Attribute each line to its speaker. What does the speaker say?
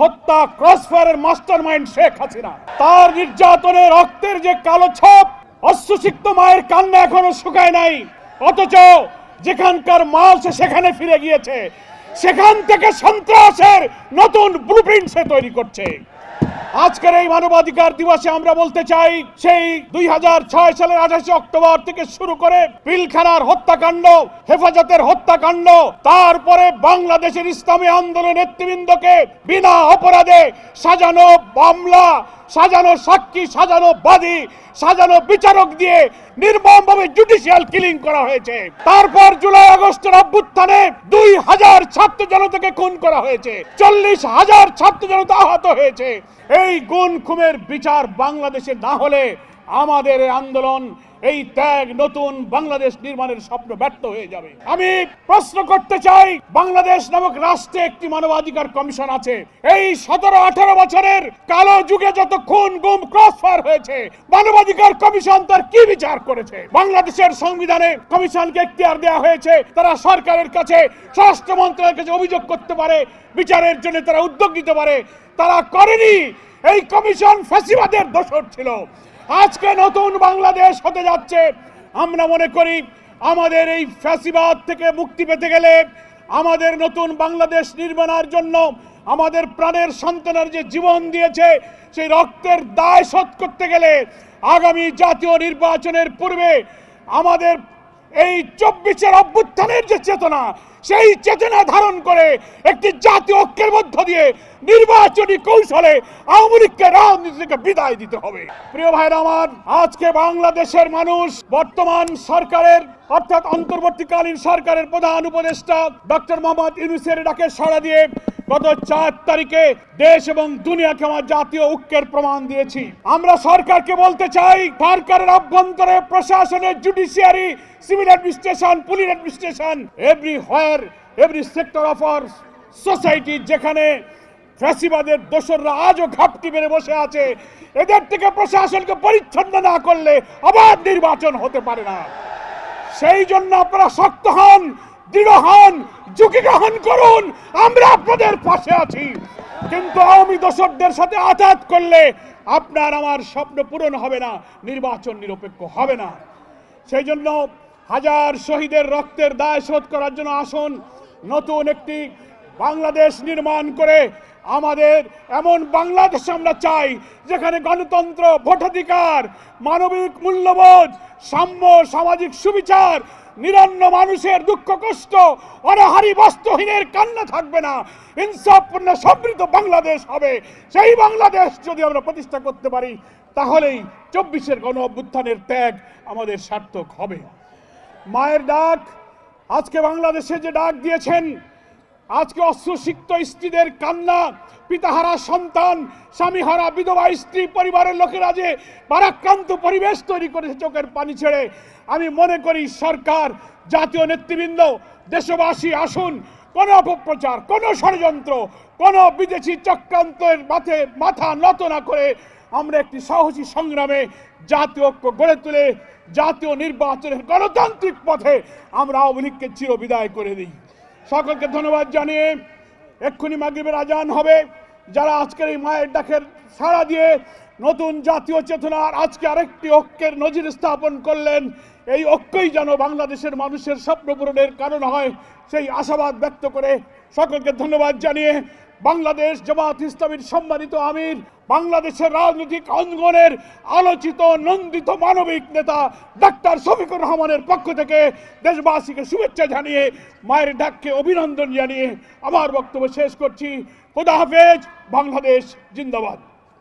Speaker 1: হত্যা ক্রসফায়ারের master mind Sheikh Hasina. তার নির্যাতনে রক্তের যে কালো ছপ অশ্বসিক্ত মায়ের কান্না এখনও শুকায় নাই। অথচ যেখানকার মাল সে সেখানে ফিরে গিয়েছে। সেখান থেকে সন্ত্রাসের নতুন ব্লুপ্রিন্ট সে তৈরি করছে। আজকের এই মানবাধিকার দিবসে আমরা বলতে চাই, সেই দুই সালের আঠাশে অক্টোবর থেকে শুরু করে পিলখানার হত্যাকাণ্ড, হেফাজতের হত্যাকাণ্ড, তারপরে বাংলাদেশের ইসলামী আন্দোলন নেতৃবৃন্দকে বিনা অপরাধে সাজানো মামলা, সাজানো সাক্ষী, সাজানো বাদী, সাজানো বিচারক দিয়ে নির্মমভাবে জুডিশিয়াল কিলিং করা হয়েছে। তারপর জুলাই আগস্টের অভ্যুত্থানে দুই হাজার ছাত্র জনতাকে খুন করা হয়েছে। চল্লিশ হাজার ছাত্র জনতা আহত হয়েছে। এই গুণ খুমের বিচার বাংলাদেশে না হলে আমাদের আন্দোলন, এই ত্যাগ নতুন বাংলাদেশ নির্মাণের স্বপ্ন ব্যর্থ হয়ে যাবে। আমি প্রশ্ন করতে চাই, বাংলাদেশ নামক রাষ্ট্রে একটি মানবাধিকার কমিশন আছে। এই সতেরো আঠারো বছরের কালো যুগে যত খুন, গুম, ক্রসফায়ার হয়েছে, মানবাধিকার কমিশন তার কি বিচার করেছে? বাংলাদেশের সংবিধানে কমিশনকে এখতিয়ার দেওয়া হয়েছে, তারা সরকারের কাছে, স্বরাষ্ট্র মন্ত্রণালয়ের কাছে অভিযোগ করতে পারে, বিচারের জন্য তারা উদ্যোগ নিতে পারে। তারা করেনি। এই কমিশন ফ্যাসিবাদের দোষর ছিল। আজকে নতুন বাংলাদেশ হতে যাচ্ছে। আমরা মনে করি আমাদের এই ফ্যাসিবাদ থেকে মুক্তি পেতে গেলে আমাদের নতুন বাংলাদেশ নির্মাণের জন্য আমাদের প্রাণের সন্তানের যে জীবন দিয়েছে, সেই রক্তের দায় শোধ করতে গেলে আগামী জাতীয় নির্বাচনের পূর্বে আমাদের এই চব্বিশের অভ্যুত্থানের যে চেতনা, সেই চেতনা ধারণ করে একটি জাতীয় ঐক্যের মধ্য দিয়ে নির্বাচনী কৌশলে আওয়ামী লীগকে রাজনীতি বিদায় দিতে হবে। প্রিয় ভাইরা আমার, আজকে বাংলাদেশের মানুষ, বর্তমান সরকারের, অর্থাৎ অন্তর্বর্তীকালীন সরকারের প্রধান উপদেষ্টা ডক্টর মোহাম্মদ ইউনুসের ডাকে সাড়া দিয়ে গত চার তারিখে দেশ এবং দুনিয়াকে আমার জাতীয় ঐক্যের প্রমাণ দিয়েছি। আমরা সরকারকে বলতে চাই, সরকারের অভ্যন্তরে প্রশাসনের judiciary civil administration police administration everywhere every sector of our society যেখানে ফ্যাসিবাদের দোসররা আজও ঘাপটি মেরে বসে আছে, এদের থেকে প্রশাসনকে পরিচ্ছন্ন না করলে আবার নির্বাচন হতে পারে না। সেই জন্য আপনারা শক্ত হন দৃঢ় হন, ঝুঁকি গ্রহণ করুন, আমরা আপনাদের পাশে আছি। কিন্তু আওয়ামী দোষকদের সাথে আঘাত করলে আপনার আমার স্বপ্ন পূরণ হবে না, নির্বাচন নিরপেক্ষ হবে না। সেই জন্য হাজার শহীদের রক্তের দায় শোধ করার জন্য আসুন, নতুন একটি বাংলাদেশ নির্মাণ করে আমাদের এমন বাংলাদেশ আমরা চাই, যেখানে গণতন্ত্র, ভোটাধিকার, মানবিক মূল্যবোধ, সাম্য সামাজিক সুবিচার, নিরন্ন মানুষের দুঃখ, কষ্ট, অনাহারি বস্ত্রহীনের কান্না থাকবে না। ইনসাফপূর্ণ সমৃদ্ধ বাংলাদেশ হবে। সেই বাংলাদেশ যদি আমরা প্রতিষ্ঠা করতে পারি, তাহলেই চব্বিশের গণ অভ্যুত্থানের ত্যাগ আমাদের সার্থক হবে। মায়ের ডাক, আজকে বাংলাদেশে যে ডাক দিয়েছেন আজকে অশ্রুসিক্ত স্ত্রীদের কান্না, পিতাহারা সন্তান, স্বামীহারা বিধবা স্ত্রী পরিবারের লোকেরা যে পারাক্রান্ত পরিবেশ তৈরি করেছে চোখের পানি ছেড়ে, আমি মনে করি সরকার, জাতীয় নেতৃবৃন্দ, দেশবাসী আসুন, কোনো অপপ্রচার, কোনো ষড়যন্ত্র, কোনো বিদেশি চক্রান্তের মাথে মাথা নত না করে আমরা একটি সাহসী সংগ্রামে জাতীয় ঐক্য গড়ে তুলে, জাতীয় নির্বাচনের গণতান্ত্রিক পথে আমরা আওয়ামী লীগকে চির বিদায় করে দিই। সকলকে ধন্যবাদ জানিয়ে এক্ষুনি মাগরীবের আজান হবে। যারা আজকের এই মায়ের ডাকের সাড়া দিয়ে নতুন জাতীয় চেতনার আজকে আরেকটি ঐক্যের নজির স্থাপন করলেন। এই ঐক্যই যেন বাংলাদেশের মানুষের স্বপ্ন পূরণের কারণ হয়, সেই আশাবাদ ব্যক্ত করে সকলকে ধন্যবাদ জানিয়ে বাংলাদেশ জামাত ইসলামীর সম্মানিত আমির, বাংলাদেশের রাজনৈতিক অঙ্গনের আলোচিত নন্দিত মানবিক নেতা ডাক্তার শফিকুর রহমানের পক্ষ থেকে দেশবাসীকে শুভেচ্ছা জানিয়ে, মায়ের ডাককে অভিনন্দন জানিয়ে আমার বক্তব্য শেষ করছি। খুদা হাফেজ, বাংলাদেশ জিন্দাবাদ।